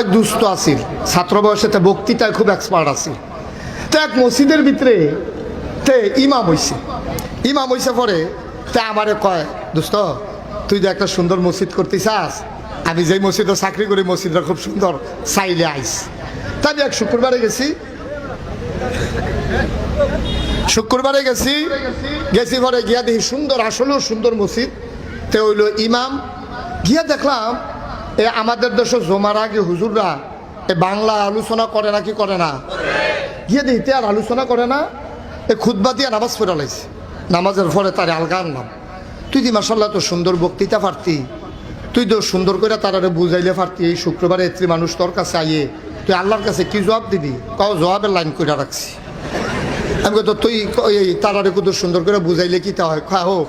এক দুস্থ আছিল। ছাত্র বয়সেতে বক্তৃতায় খুব এক্সপার্ট আছিল। তো এক মসজিদের ভিতরে তে ইমাম হইছে। ইমাম হইছে পরে তে আমারে কয় দোস্ত তুই যে একটা সুন্দর মসজিদ করতে চাস আমি যেই মসজিদে চাকরি করি, মসজিদটা খুব সুন্দর, চাইলে আইস। তাই আমি এক শুক্রবারে গেছি। শুক্রবারে গেছি গেছি পরে গিয়া দেখি সুন্দর, আসলেও সুন্দর মসজিদ। তে হইল ইমাম। গিয়া দেখলাম এ আমাদের দেশে জমার আগে হুজুররা এ বাংলা আলোচনা করে না কি করে না? গিয়ে দেখি তে আর আলোচনা করে না, এ খুদ্া দিয়ে নামাজ পড়া লাইছে নামাজের পরে তার আলগা আনলাম তুই দি মাসাল্লাহ তো সুন্দর বক্তৃতা পারতি, তুই তো সুন্দর করে তারারে বুঝাইলে পারতি, এই শুক্রবারে এত্রি মানুষ তোর কাছে আইয়ে তুই আল্লাহর কাছে কি জবাব দিবি? কাউ জবাবের লাইন করে রাখছি। আমি কত তুই এই তারারে কত সুন্দর করে বুঝাইলে কি তা হয়? খা হোক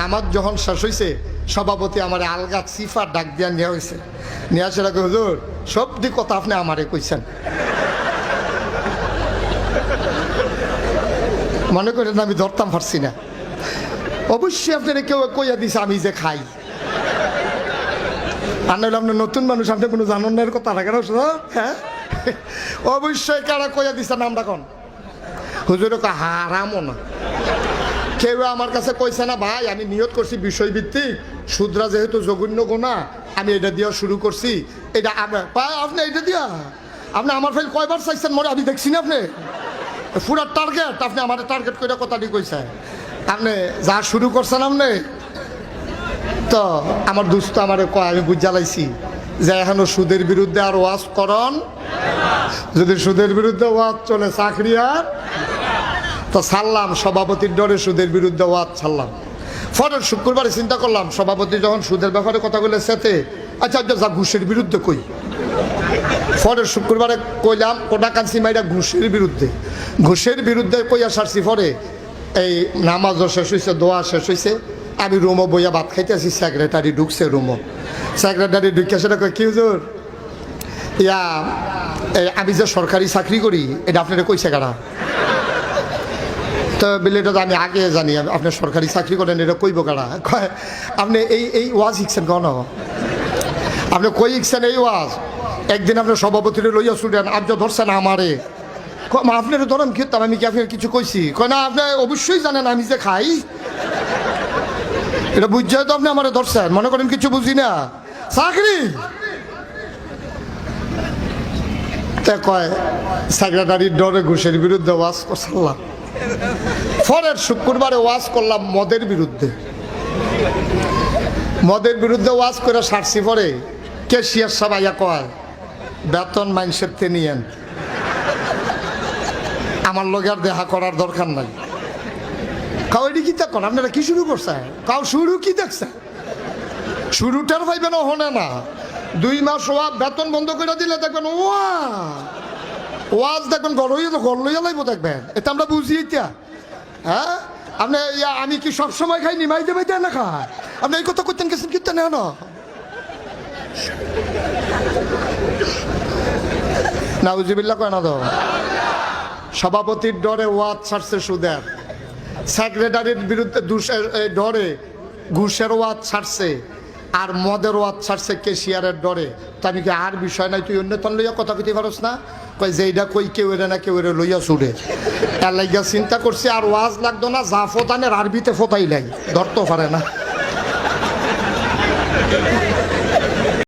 নামাজ যখন শেষ হয়েছে সভাপতি আমার আলগা সিফা ডাক দিয়া নেওয়া হয়েছে আসে রাখে হুজুর সব দিক কথা আপনি আমারে কইছেন। মনে করেন আমি ধরতাম পারছি না। অবশ্যই আপনারা কেউ কইয়া দিছে, আমি যে খাই। আর নইলে আপনার নতুন মানুষ, আপনি কোনো জানেন না এর কথা না হ্যাঁ? অবশ্যই কারা কইয়া দিছে, নামটা কোন? হুজুরে কা হারামও না। কেউ আমার কাছে কইছে না, ভাই, আমি নিয়ত করছি বিষয়ভিত্তিক। শুদ্রা যেহেতু জঘন্য গোনা আমি এটা দিয়া শুরু করছি। এটা আপ- আপনি এটা দিয়া? আপনি আমার ফাইল কয়বার চাইছেন মরে? আমি দেখছি না আপনি। পুরা টার্গেট আপনি আমার টার্গেট করে কথাটি কইছে আপনি যা শুরু করছেন আপনি, তো আমার দুস্থ আমার কয়, আমি বুঝালাইছি যে এখনও সুদের বিরুদ্ধে আর ওয়াজ করন। যদি সুদের বিরুদ্ধে ওয়াজ চলে, চাকরি আর তো ছাড়লাম, সভাপতির ডরে সুদের বিরুদ্ধে ওয়াজ ছাড়লাম। ফরের শুক্রবারে চিন্তা করলাম, সভাপতি যখন সুদের ব্যাপারে কথা বলে সেতে আচ্ছা আচ্ছা যা ঘুষের বিরুদ্ধে কই? ফরের শুক্রবারে কইলাম কোটা কান্সি মাইরা ঘুষের বিরুদ্ধে। ঘুষের বিরুদ্ধে কইয়া সারছি ফরে এই নামাজও শেষ হয়েছে দোয়া শেষ হয়েছে আমি রুমো বইয়া ভাত খাইতে আছি সেক্রেটারি ঢুকছে রুমো সেক্রেটারি ঢুকে সেটা কয়, কি হুজুর? ইয়া আমি যে সরকারি চাকরি করি, এটা আপনারা কইছে কারা? তো বলে এটা আমি আগে জানি আমি- আপনি সরকারি চাকরি করেন, এটা কইব কারা? কয়, আপনি এই এই ওয়াজ শিখছেন কন? আপনি কই শিখছেন এই ওয়াজ? একদিন আপনি সভাপতিরে লইয়া ছুটেন আজ ধরছেন আমারে। আপনার ধরেন কি আমি কি আপনার কিছু কইছি? কয়, না, আপনি অবশ্যই জানেন আমি যে খাই। এটা বুঝছে তো আপনি আমারে ধরছেন, মনে করেন কিছু বুঝি না। চাকরি! তা কয়, সেক্রেটারির ডরে ঘুষের বিরুদ্ধে ওয়াজ করলাম পরের শুক্রবারে ওয়াজ করলাম মদের বিরুদ্ধে। মদের বিরুদ্ধে ওয়াজ করে সারছি পরে কেশিয়ার সবাইয়া কয়, বেতন মাইন্সের নিয়েন আমার লগে আর দেখা করার দরকার নাই। কাউ এটি কি দেখুন আপনারা কি শুরু করছে কাউ শুরু কি দেখছে শুরুটার পাইবেন হনে না। দুই মাস ওয়া বেতন বন্ধ করে দিলে দেখবেন, ওয়া! ওয়াজ দেখবেন গড় হইয়া তো গড় লইয়া লাইব দেখবেন। এটা আমরা বুঝি এটা। হ্যাঁ? আপনি ইয়া, আমি কি সব সময় খাই নিমাই দেবে দেয় না খায়? আপনি এই কথা করতেন গেছেন কীর্তন না নাউজিবিল্লা কয় না তো? সভাপতির ডরে ওয়াজ ছাড়ছে সুদের। সেক্রেটারির বিরুদ্ধে ডরে ঘুষের ওয়াজ ছাড়ছে। আর মদের ওয়াদ ছাড়ছে কেশিয়ারের ডরে। তা আমি কি আর বিষয় নাই? তুই অন্য তন লইয়া কথা কইতে পারস না? কই যে এইটা কই, কেউ এরে না কেউ এরে লইয়া ছুড়ে। তার লাগিয়া চিন্তা করছি, আর ওয়াজ লাগতো না, যা ফোতানের আরবিতে ফোতাই লাই। ধরতে পারে না।